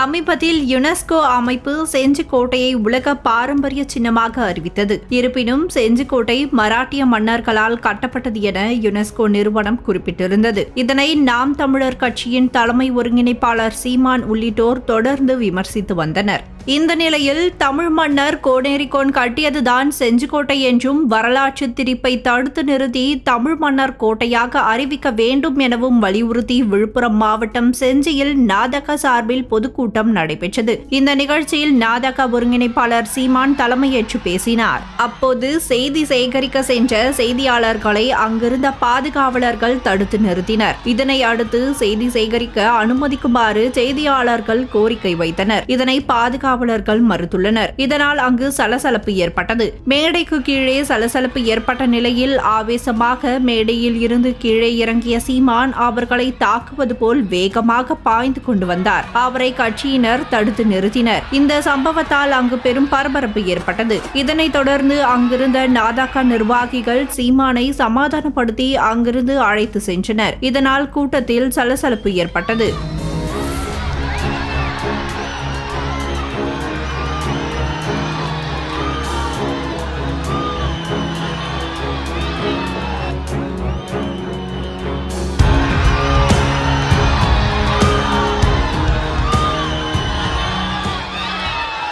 சமீபத்தில் யுனெஸ்கோ அமைப்பு செஞ்சிக்கோட்டையை உலக பாரம்பரிய சின்னமாக அறிவித்தது. இருப்பினும் செஞ்சிக்கோட்டை மராட்டிய மன்னர்களால் கட்டப்பட்டது என யுனெஸ்கோ நிறுவனம் குறிப்பிட்டிருந்தது. இதனை நாம் தமிழர் கட்சியின் தலைமை ஒருங்கிணைப்பாளர் சீமான் உள்ளிட்டோர் தொடர்ந்து விமர்சித்து வந்தனர். இந்த நிலையில் தமிழ் மன்னர் கோனேரிகோன் கட்டியதுதான் செஞ்சிக்கோட்டை என்றும் வரலாற்று திரிப்பை தடுத்து நிறுத்தி தமிழ் மன்னர் கோட்டையாக அறிவிக்க வேண்டும் எனவும் வலியுறுத்தி விழுப்புரம் மாவட்டம் செஞ்சியில் நாதக சார்பில் பொதுக்கூட்டம் நடைபெற்றது. இந்த நிகழ்ச்சியில் நாதக ஒருங்கிணைப்பாளர் சீமான் தலைமையேற்று பேசினார். அப்போது செய்தி சேகரிக்க சென்ற செய்தியாளர்களை அங்கிருந்த பாதுகாவலர்கள் தடுத்து நிறுத்தினர். இதனை அடுத்து செய்தி சேகரிக்க அனுமதிக்குமாறு செய்தியாளர்கள் கோரிக்கை வைத்தனர். இதனை பாதுகாவலர்கள் மறுத்துள்ளனர். இதனால் அங்கு சலசலப்பு ஏற்பட்டது. மேடைக்கு கீழே சலசலப்பு ஏற்பட்ட நிலையில் ஆவேசமாக மேடையில் இருந்து கீழே இறங்கிய சீமான் அவர்களை தாக்குவது போல் வேகமாக பாய்ந்து கொண்டு வந்தார். அவரை கட்சியினர் தடுத்து நிறுத்தினர். இந்த சம்பவத்தால் அங்கு பெரும் பரபரப்பு ஏற்பட்டது. இதனைத் தொடர்ந்து அங்கிருந்த நாதாக்கா நிர்வாகிகள் சீமானை சமாதானப்படுத்தி அங்கிருந்து அழைத்து சென்றனர். இதனால் கூட்டத்தில் சலசலப்பு ஏற்பட்டது.